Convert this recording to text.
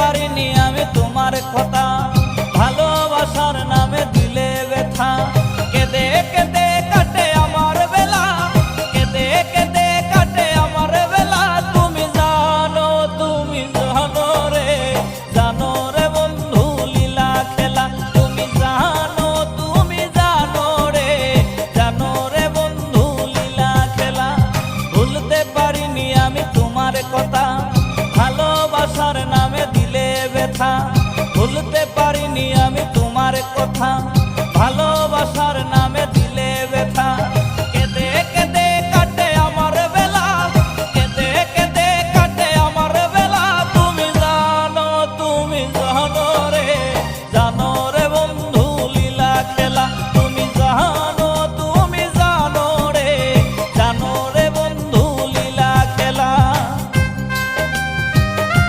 পারিনি আমি তোমার কথা। ব্যথা ভুলতে পারিনি আমি তোমার কথা। ভালোবাসার নামে দিলে ব্যথা। কেঁদে কেঁদে কাটে আমার বেলা। কেঁদে কেঁদে কাটে আমার বেলা। তুমি জানো তুমি জানো